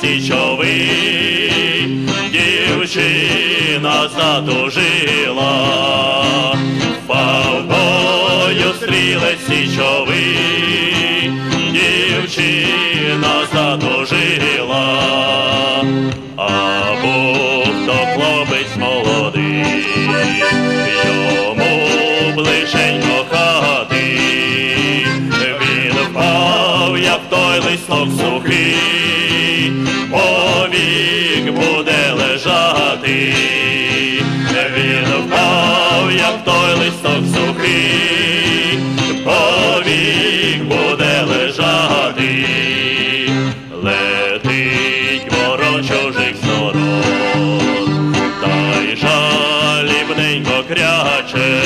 січовий, дівчина затужила, впав бою стрілець січовий, дівчина затужила. Або хто хлопець молодий, йому ближенько хати, він впав, як той листок сухий, повік буде лежати, він впав, як той листок сухий, повік буде лежати. Летить ворон чужих сторон, та й жалібненько кряче,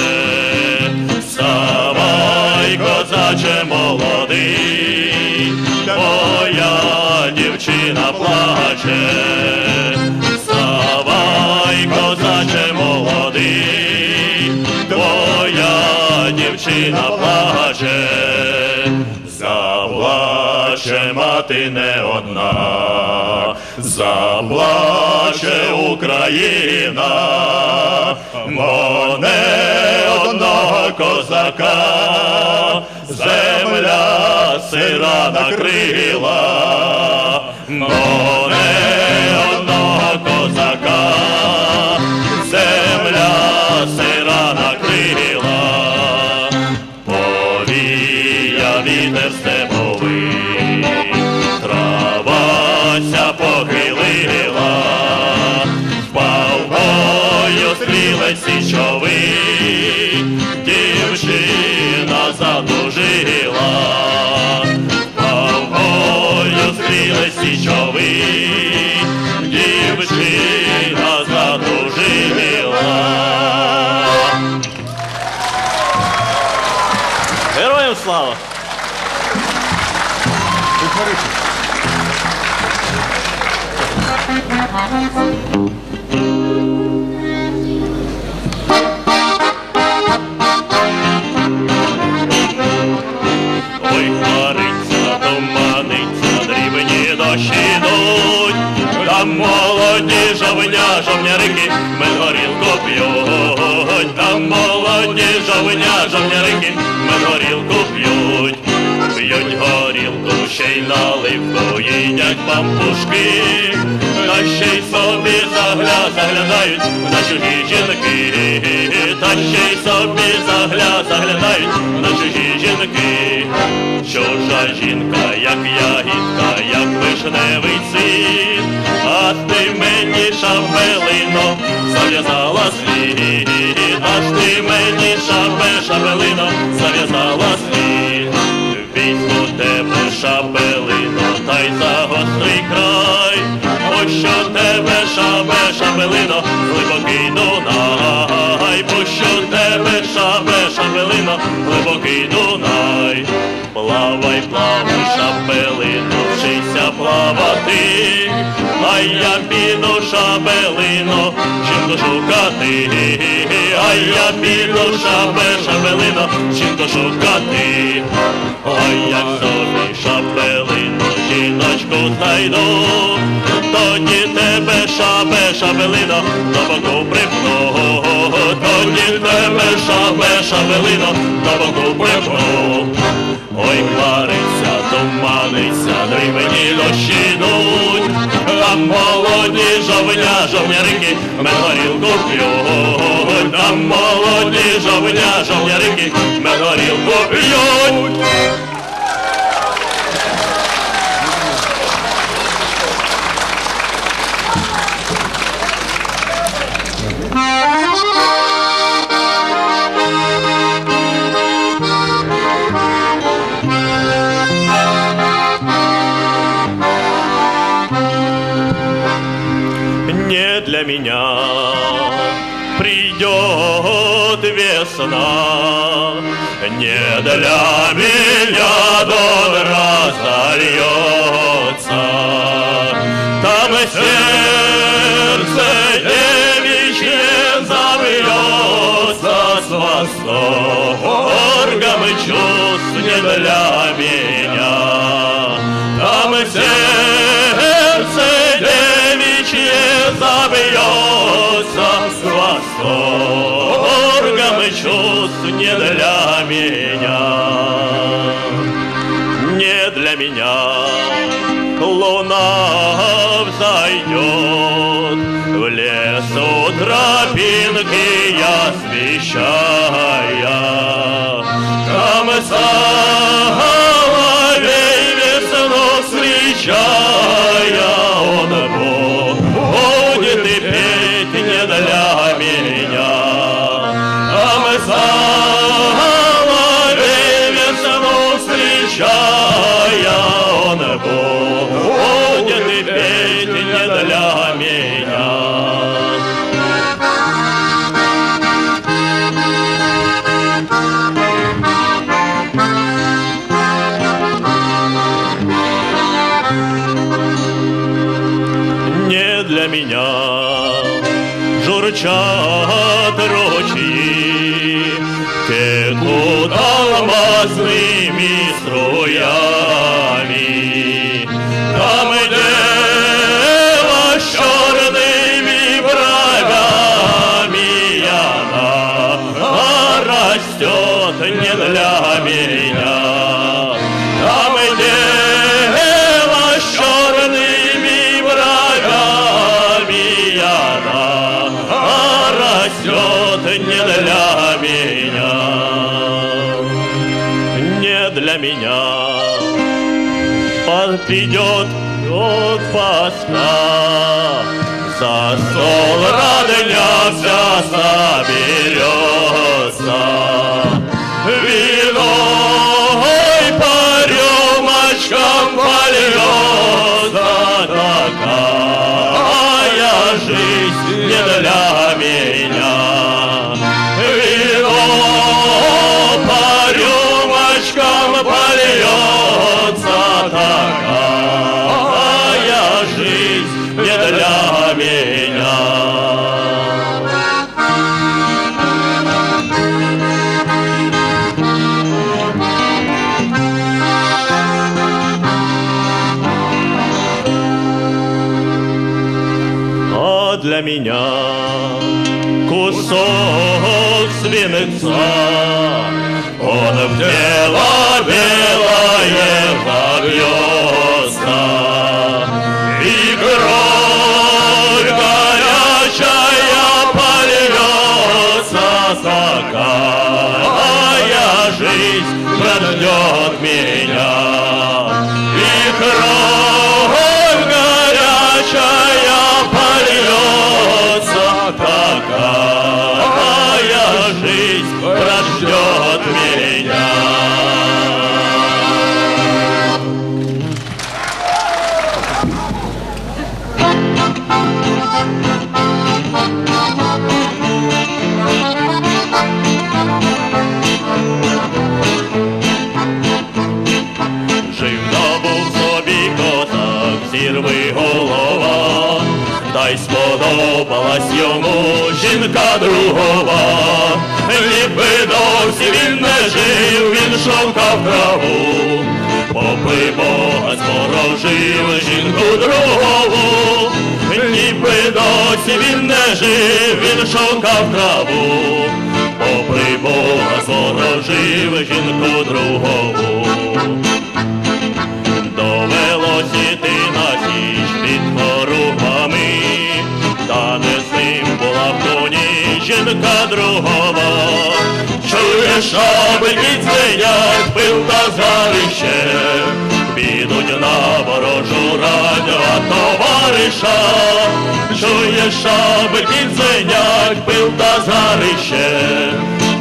Вставай, козаче молодий, твоя дівчина плаче, Вставай, козаче молодий, дівчина плаче. Заплаче мати не одна, заплаче Україна, бо не одного козака, земля сира накрила, бо січовий, дівчина задужила, впав бою стрілець січовий, дівчина задужила. Героям слава! Ой, пампушки, та ще й собі загля, заглядають на чужі жінки, та ще й собі загля, заглядають на чужі жінки. Чужа жінка, як ягідка, як вишневий цвіт, а ти мені шабелино зав'язала слід, а ж ти мені шабе, шабелино зав'язала слід. Шабелино, та й за гострий край, ось що тебе шабе, шабелино, глибокий Дунай, пощо тебе шабе, шабелино, глибокий Дунай. Плавай, плавай, шабелино, вчися плавати, а я піду шабелино, жінку шукати, а я піду шабе, шабелино, жінку шукати, ой, як собі шабелино, жіночку знайду, тоді тебе шабе, шабелино, до боку припну, тоді тебе шабе, шабелино, до боку припну. Ой, мені туманиться, дрібні дощі йдуть, там молоді жовня, жовнярики, ми горілку п'ють, там молоді жовня, жовнярики, ми горілку п'ють. Меня. Придет весна Не для меня добра зальется Там сердце девичье забьется С восторгом чувств не для восторгом чувств не для меня Не для меня. Луна взойдет В лесу тропинки освещая журчат меня. Придет от Пасха, за стол родня вся соберется. Свинца. Он в тело другова. Ніби досі він не жив, він шовкав траву, попри Бога спорожив жінку другу. Ніби досі він не жив, він шовкав траву, попри Бога спорожив жінку другу. Жінка другова. Чуєш, аби дзвенять, пил та згарище, підуть на ворожу радьова товариша. Чуєш, аби дзвенять, пил та згарище,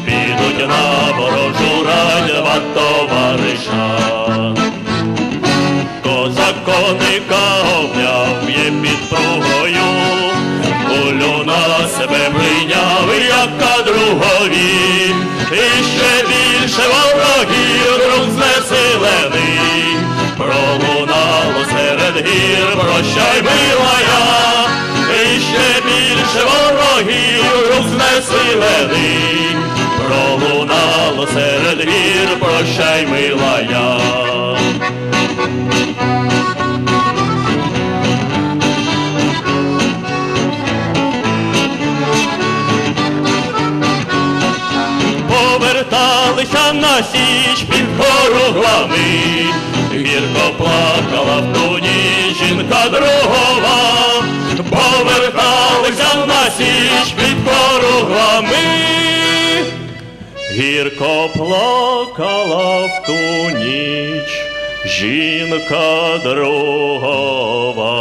підуть на ворожу радьова товариша. Козак коника обняв є під пругою, кулю на себе прийняв, як кадру другові, і ще більше ворогів друг знесилений. Пролунало серед гір, прощай, милая, і ще більше ворогів друг знесилений. Пролунало серед гір, прощай, милая. На січ під хоругвами, гірко плакала в ту ніч жінка другова, поверталися на січ під хоругвами, гірко плакала в ту ніч жінка другова.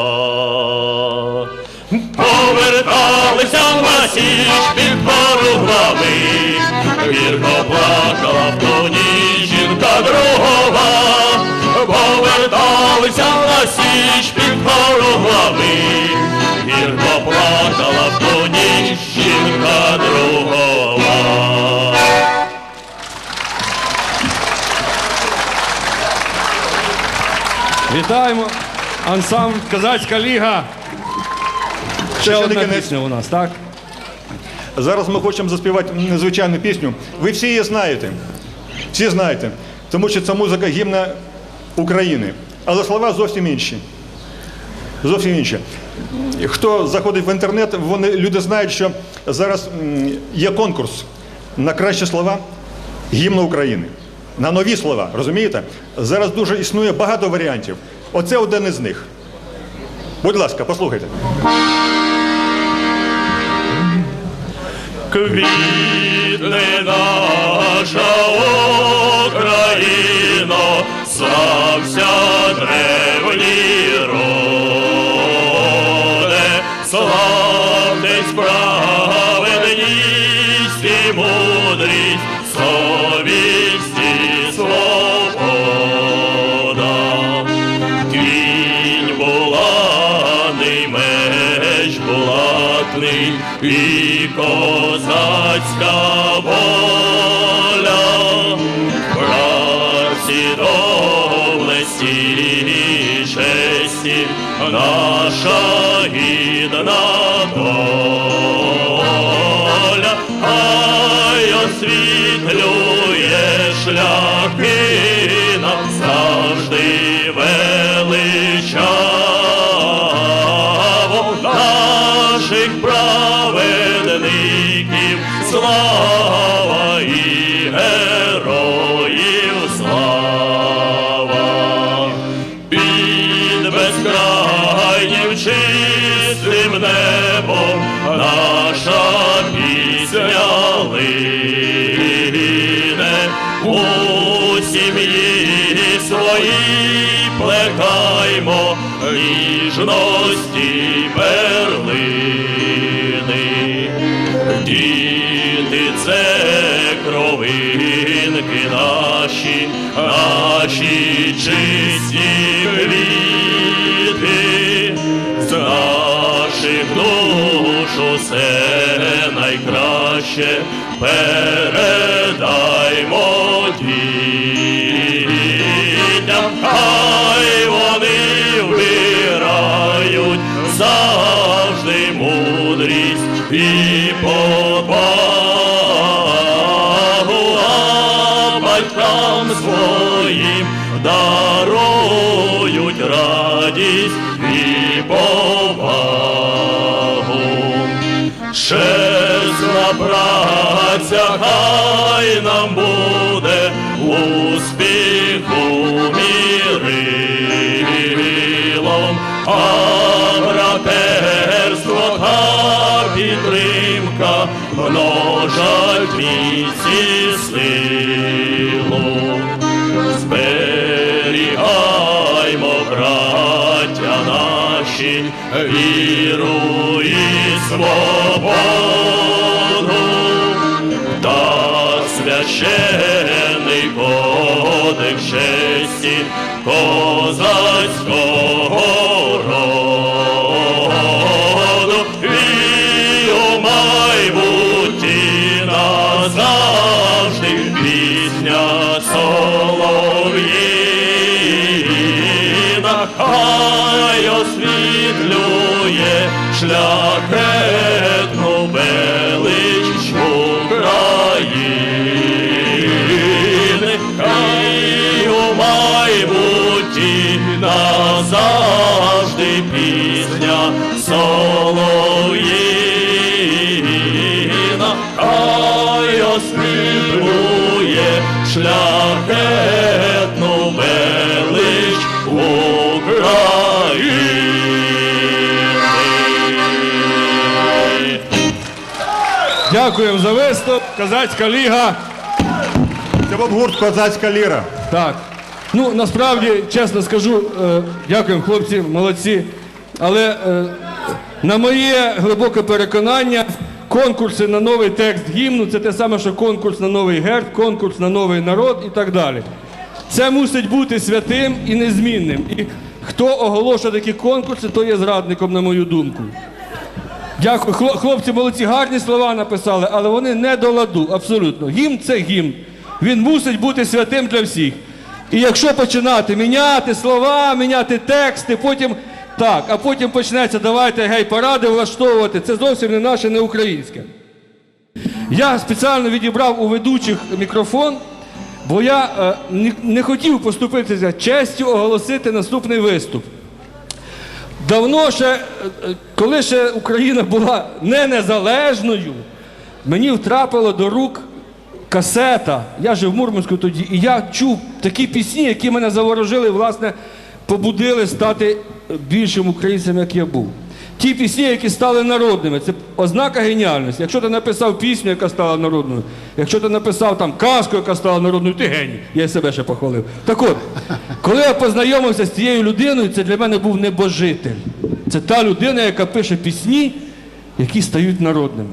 Поверталися на січ під хоругвами, гірко плакала в другова, поверталися на січ під хоругвами, гірко плакала в ту ніч жінка другова. Вітаємо! Ансамбль Казацька ліга. Ще ще одна пісня у нас, так? Зараз ми хочемо заспівати незвичайну пісню. Ви всі її знаєте. Всі знаєте. Тому що це музика гімна України. Але слова зовсім інші. Зовсім інші. Хто заходить в інтернет, вони, люди знають, що зараз є конкурс на кращі слова гімну України. На нові слова, розумієте? Зараз дуже існує багато варіантів. Оце один із них. Будь ласка, послухайте. Квітне наша Україно, слався древній роде, славтесь справедність і мудрість, совість і свобода. Кінь буланий, меч булатний і козацька воля, праці доблесті і честі, наша гідна доля, хай освітлює шляхи наших праведників слава і героїв слава. Під безкрайнім чистим небом наша пісня лине. У сім'ї своїй плекаймо ніжності Діти це кровинки наші, наші чисті квіти, з наших душ усе найкраще передаймо дітям, хай вони завжди мудрість і батькам своїм дарують радість і повагу. Чесна праця, хай нам буде успіху мірилом, підтримка множать міць і силу. Зберігаймо, браття наші, віру і свободу, та священий кодекс честі козацького хай освітлює шляхетну велич України, хай у майбутті назавжди пісня солов'їна, хай освітлює шляхетну Дякуємо за виступ. Козацька ліга. Це був гурт Козацька ліра. Так. Ну, насправді, чесно скажу, е, дякуємо, хлопці, молодці. Але е, на моє глибоке переконання, конкурси на новий текст гімну це те саме, що конкурс на новий герб, конкурс на новий народ і так далі. Це мусить бути святим і незмінним. І хто оголошує такі конкурси, то є зрадником, на мою думку. Дякую. Хлопці молодці, гарні слова написали, але вони не до ладу, абсолютно. Гімн це гімн. Він мусить бути святим для всіх. І якщо починати міняти слова, міняти тексти, потім так, а потім почнеться, давайте гей, паради влаштовувати, це зовсім не наше, не українське. Я спеціально відібрав у ведучих мікрофон, бо я е, не, хотів поступитися честю оголосити наступний виступ. Давно ще, е, е, коли ще Україна була не незалежною, мені втрапила до рук касета. Я жив в Мурманську тоді, і я чув такі пісні, які мене заворожили, власне, побудили стати більшим українцем, як я був. Ті пісні, які стали народними, це ознака геніальності. Якщо ти написав пісню, яка стала народною, якщо ти написав там казку, яка стала народною, ти геній. Я себе ще похвалив. Так от, коли я познайомився з цією людиною, це для мене був небожитель. Це та людина, яка пише пісні, які стають народними.